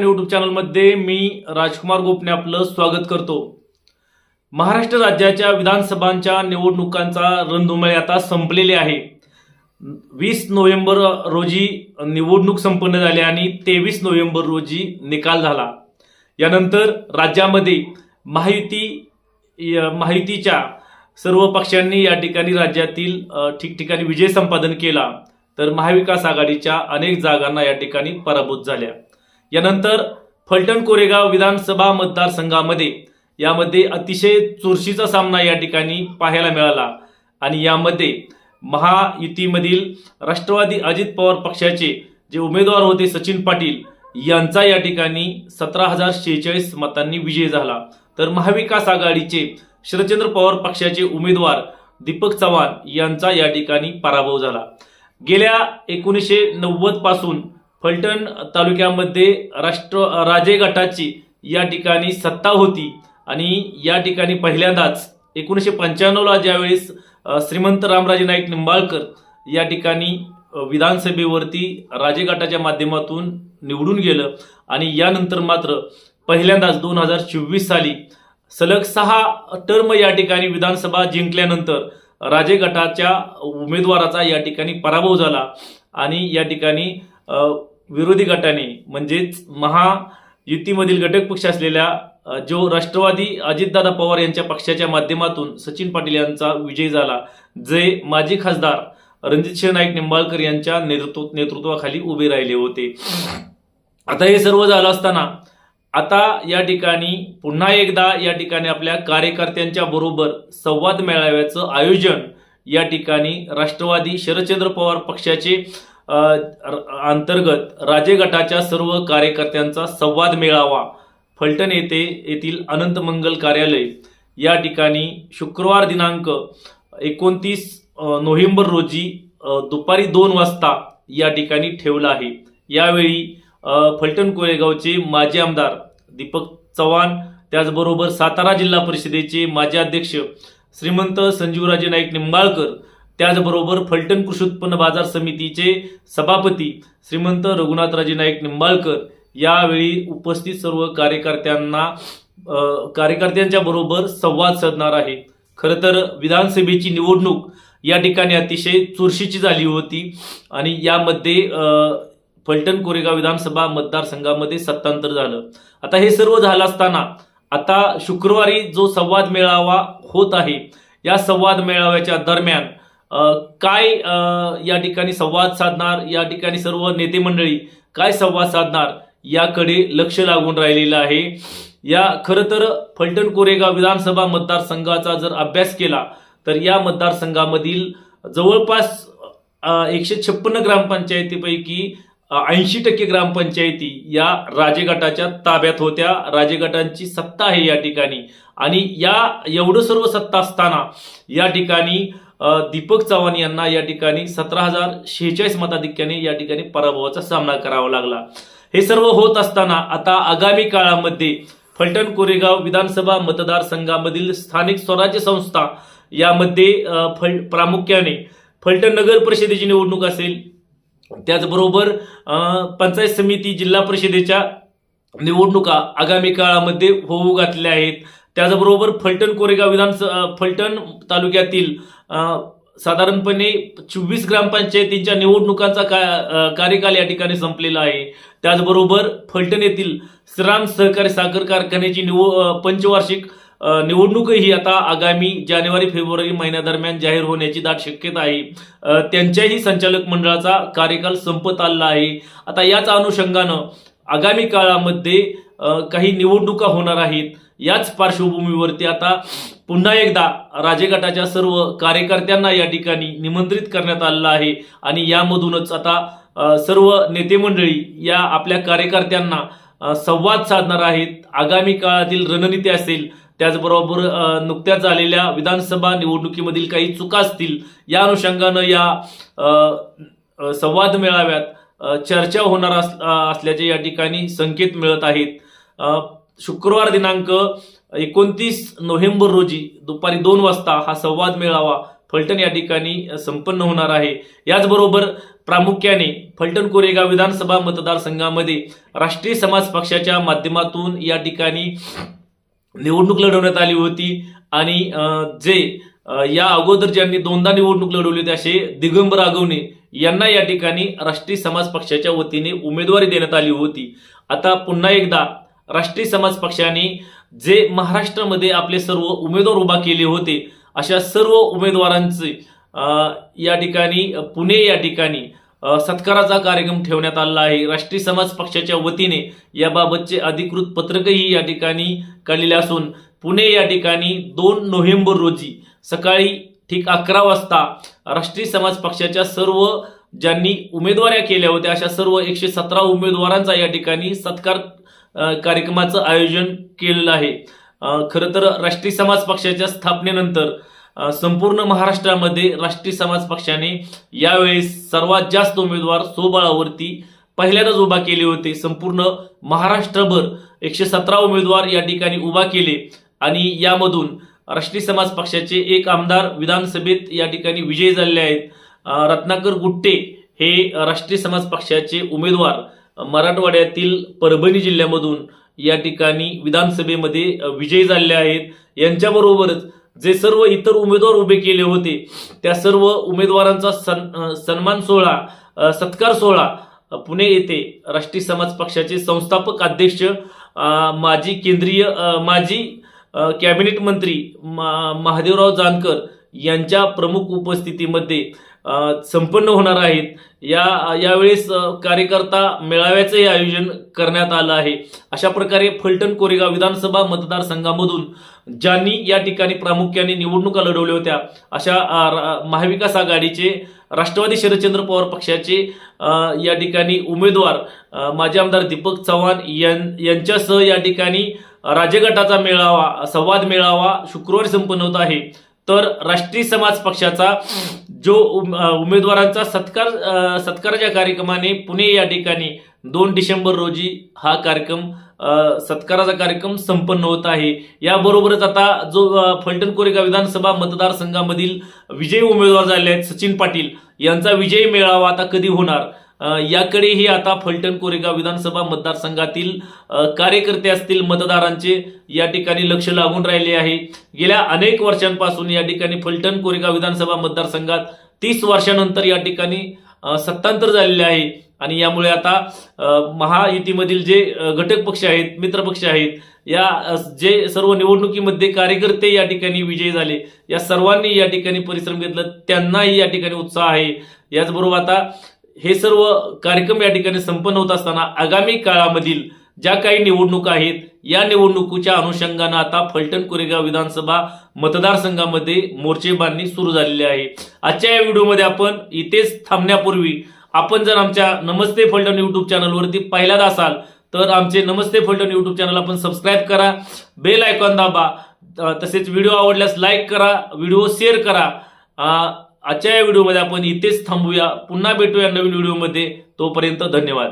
YouTube चॅनलमध्ये मी राजकुमार गोपने आपलं स्वागत करतो. महाराष्ट्र राज्याच्या विधानसभांच्या निवडणुकांचा रणधुमळे आता संपलेले आहे. वीस नोव्हेंबर रोजी निवडणूक संपन्न झाली आणि तेवीस नोव्हेंबर रोजी निकाल झाला. यानंतर राज्यामध्ये महायुती महायुतीच्या सर्व पक्षांनी या ठिकाणी राज्यातील ठिकठिकाणी विजय संपादन केला. तर महाविकास आघाडीच्या अनेक जागांना या ठिकाणी पराभूत झाल्या. यानंतर फलटण कोरेगाव विधानसभा मतदारसंघामध्ये यामध्ये अतिशय चुरशीचा सामना या ठिकाणी पाहायला मिळाला. आणि यामध्ये महायुतीमधील राष्ट्रवादी अजित पवार पक्षाचे जे उमेदवार होते सचिन पाटील यांचा या ठिकाणी सतरा हजार शेहेचाळीस मतांनी विजय झाला. तर महाविकास आघाडीचे शरदचंद्र पवार पक्षाचे उमेदवार दीपक चव्हाण यांचा या ठिकाणी पराभव झाला. गेल्या एकोणीसशे नव्वदपासून फलटण तालुक्यामध्ये राष्ट्र राजे गटाची या ठिकाणी सत्ता होती. आणि या ठिकाणी पहिल्यांदाच एकोणीसशे पंच्याण्णवला ज्यावेळेस श्रीमंत रामराजे नाईक निंबाळकर या ठिकाणी विधानसभेवरती राजे गटाच्या माध्यमातून निवडून गेलं. आणि यानंतर मात्र पहिल्यांदाच दोन हजार चोवीस साली सलग सहा टर्म या ठिकाणी विधानसभा जिंकल्यानंतर राजे गटाच्या उमेदवाराचा या ठिकाणी पराभव झाला. आणि या ठिकाणी विरोधी गटाने म्हणजेच महायुतीमधील घटक पक्ष असलेल्या जो राष्ट्रवादी अजितदादा पवार यांच्या पक्षाच्या माध्यमातून सचिन पाटील यांचा विजय झाला जे माजी खासदार रणजित नाईक निंबाळकर यांच्या नेतृत्व नेतृत्वाखाली उभे राहिले होते. आता हे सर्व झालं असताना आता या ठिकाणी पुन्हा एकदा या ठिकाणी आपल्या कार्यकर्त्यांच्या बरोबर संवाद मेळाव्याचं आयोजन या ठिकाणी राष्ट्रवादी शरदचंद्र पवार पक्षाचे अंतर्गत राजे गटाच्या सर्व कार्यकर्त्यांचा संवाद मेळावा फलटण येथे येथील अनंत मंगल कार्यालय. या ठिकाणी शुक्रवार दिनांक एकोणतीस नोव्हेंबर रोजी दुपारी दोन वाजता या ठिकाणी ठेवला आहे. यावेळी फलटण कोरेगावचे माजी आमदार दीपक चव्हाण त्याचबरोबर सातारा जिल्हा परिषदेचे माजी अध्यक्ष श्रीमंत संजीवराजे नाईक निंबाळकर त्याचबरोबर फलटण कृषी उत्पन्न बाजार समितीचे सभापती श्रीमंत रघुनाथराजे नाईक निंबाळकर यावेळी उपस्थित सर्व कार्यकर्त्यांना कार्यकर्त्यांच्या बरोबर संवाद साधणार आहे. खरं तर विधानसभेची निवडणूक या ठिकाणी अतिशय चुरशीची झाली होती आणि यामध्ये फलटण कोरेगाव विधानसभा मतदारसंघामध्ये सत्तांतर झालं. आता हे सर्व झालं असताना आता शुक्रवारी जो संवाद मेळावा होत आहे या संवाद मेळाव्याच्या दरम्यान काय या ठिकाणी संवाद साधणार या ठिकाणी सर्व नेते मंडळी काय संवाद साधणार याकडे लक्ष लागून राहिलेलं आहे. या खरं तर फलटण कोरेगाव विधानसभा मतदारसंघाचा जर अभ्यास केला तर या मतदारसंघामधील जवळपास एकशे छप्पन्न ग्रामपंचायतीपैकी ऐंशी टक्के ग्रामपंचायती या राजेगटाच्या ताब्यात होत्या. राजेगटांची सत्ता आहे या ठिकाणी. आणि या एवढं सर्व सत्ता असताना या ठिकाणी दीपक चव्हाण यांना या ठिकाणी सतरा हजार शेहेचाळीस मताधिक्याने या ठिकाणी पराभवाचा सामना करावा लागला. हे सर्व होत असताना आता आगामी काळामध्ये फलटण कोरेगाव विधानसभा मतदारसंघामधील स्थानिक स्वराज्य संस्था यामध्ये फल प्रामुख्याने फलटण नगर परिषदेची निवडणूक असेल त्याचबरोबर पंचायत समिती जिल्हा परिषदेच्या निवडणुका आगामी काळामध्ये होऊ घातल्या आहेत. त्याचबरोबर फलटण कोरेगाव विधानसभा फलटण तालुक्यातील साधारणपणे चोवीस ग्रामपंचायतींच्या निवडणुकांचा का कार्यकाल या ठिकाणी संपलेला आहे. त्याचबरोबर फलटण येथील श्राम सहकारी साखर कारखान्याची निव पंचवार्षिक निवडणूकही आता आगामी जानेवारी फेब्रुवारी महिन्यादरम्यान जाहीर होण्याची दाट शक्यता आहे. त्यांच्याही संचालक मंडळाचा कार्यकाल संपत आलेला आहे. आता याच अनुषंगानं आगामी काळामध्ये काही निवडणुका होणार आहेत. याच पार्श्वभूमीवरती आता पुन्हा एकदा राजेगटाच्या सर्व कार्यकर्त्यांना या ठिकाणी निमंत्रित करण्यात आलेलं आहे. आणि यामधूनच आता सर्व नेते मंडळी या आपल्या कार्यकर्त्यांना संवाद साधणार आहेत. आगामी काळातील रणनीती असेल त्याचबरोबर नुकत्याच झालेल्या विधानसभा निवडणुकीमधील काही चुका असतील या अनुषंगानं या संवाद मेळाव्यात चर्चा होणार अस- असल्याचे या ठिकाणी संकेत मिळत आहेत. शुक्रवार दिनांक एकोणतीस नोव्हेंबर रोजी दुपारी दोन वाजता हा संवाद मेळावा फलटण या ठिकाणी संपन्न होणार आहे. याचबरोबर प्रामुख्याने फलटण कोरेगाव विधानसभा मतदारसंघामध्ये राष्ट्रीय समाज पक्षाच्या माध्यमातून या ठिकाणी निवडणूक लढवण्यात आली होती आणि जे या अगोदर ज्यांनी दोनदा निवडणूक लढवली होती असे दिगंबर आगवणे यांना या ठिकाणी राष्ट्रीय समाज पक्षाच्या वतीने उमेदवारी देण्यात आली होती. आता पुन्हा एकदा राष्ट्रीय समाज पक्षाने जे महाराष्ट्रामध्ये आपले सर्व उमेदवार उभा केले होते अशा सर्व उमेदवारांचे या ठिकाणी पुणे या ठिकाणी सत्काराचा कार्यक्रम ठेवण्यात आला आहे. राष्ट्रीय समाज पक्षाच्या वतीने याबाबतचे अधिकृत पत्रकही या ठिकाणी काढलेले असून पुणे या ठिकाणी दोन नोव्हेंबर रोजी सकाळी ठीक अकरा वाजता राष्ट्रीय समाज पक्षाच्या सर्व ज्यांनी उमेदवाऱ्या केल्या होत्या अशा सर्व एकशे सतरा उमेदवारांचा या ठिकाणी सत्कार कार्यक्रमाचं आयोजन केलेलं आहे. खरं तर राष्ट्रीय समाज पक्षाच्या स्थापनेनंतर संपूर्ण महाराष्ट्रामध्ये राष्ट्रीय समाज पक्षाने यावेळेस सर्वात जास्त उमेदवार स्वबळावरती पहिल्यांदाच उभा केले होते. संपूर्ण महाराष्ट्रभर एकशे सतरा उमेदवार या ठिकाणी उभा केले आणि यामधून राष्ट्रीय समाज पक्षाचे एक आमदार विधानसभेत या ठिकाणी विजयी झालेले आहेत. रत्नाकर गुट्टे हे राष्ट्रीय समाज पक्षाचे उमेदवार. मराठवाड्यातील परभणी जिल्ह्यामधून या ठिकाणी विधानसभेमध्ये विजयी झाले आहेत. यांच्याबरोबरच जे सर्व इतर उमेदवार उभे केले होते त्या सर्व उमेदवारांचा सन सन्मान सोहळा सत्कार सोहळा पुणे येथे राष्ट्रीय समाज पक्षाचे संस्थापक अध्यक्ष माजी केंद्रीय माजी कॅबिनेट मंत्री मा- महादेवराव जानकर यांच्या प्रमुख उपस्थितीमध्ये संपन्न होणार आहेत. या यावेळेस कार्यकर्ता मेळाव्याचंही आयोजन करण्यात आलं आहे. अशा प्रकारे फलटण कोरेगाव विधानसभा मतदारसंघामधून ज्यांनी या ठिकाणी प्रामुख्याने निवडणुका लढवल्या होत्या अशा महाविकास आघाडीचे राष्ट्रवादी शरदचंद्र पवार पक्षाचे या ठिकाणी उमेदवार माजी आमदार दीपक चव्हाण यां- यांच्यासह या ठिकाणी राज्यगटाचा मेळावा संवाद मेळावा शुक्रवारी संपन्न होत आहे. तर राष्ट्रीय समाज पक्षाचा जो उम- उमेदवारांचा सत्कार सत्काराच्या कार्यक्रमाने पुणे या ठिकाणी दोन डिसेंबर रोजी हा कार्यक्रम सत्काराचा कार्यक्रम संपन्न होत आहे. याबरोबरच आता जो फलटण कोरेगाव विधानसभा मतदारसंघामधील विजयी उमेदवार झाले आहेत सचिन पाटील. यांचा विजयी मेळावा आता कधी होणार? याकडेही आता फलटण कोरेगाव विधानसभा मतदारसंघातील कार्यकर्ते असतील मतदारांचे या ठिकाणी लक्ष लागून राहिले आहे. गेल्या अनेक वर्षांपासून या ठिकाणी फलटण कोरेगाव विधानसभा मतदारसंघात तीस वर्षानंतर या ठिकाणी सत्तांतर झालेले आहे. आणि यामुळे आता महायुतीमधील जे घटक पक्ष आहेत मित्रपक्ष आहेत या जे सर्व निवडणुकीमध्ये कार्यकर्ते या ठिकाणी विजयी झाले या सर्वांनी या ठिकाणी परिश्रम घेतलं त्यांनाही या ठिकाणी उत्साह आहे. याचबरोबर आता हे सर्व कार्यक्रम या ठिकाणी संपन्न होत असताना आगामी काळामधील ज्या काही निवडणुका आहेत या निवडणुकीच्या अनुषंगानं आता फलटण कोरेगाव विधानसभा मतदारसंघामध्ये मोर्चे बांधणी सुरू झालेली आहे. आजच्या या व्हिडिओमध्ये आपण इथेच थांबण्यापूर्वी आपण जर आमच्या नमस्ते फलटण युट्यूब चॅनलवरती पहिल्यांदा असाल तर आमचे नमस्ते फलटण युट्यूब चॅनल आपण सबस्क्राईब करा बेल आयकॉन दाबा तसेच व्हिडिओ आवडल्यास लाईक करा व्हिडिओ शेअर करा आजच्या या व्हिडिओमध्ये आपण इथेच थांबूया. पुन्हा भेटूया नवीन व्हिडिओमध्ये. तोपर्यंत धन्यवाद.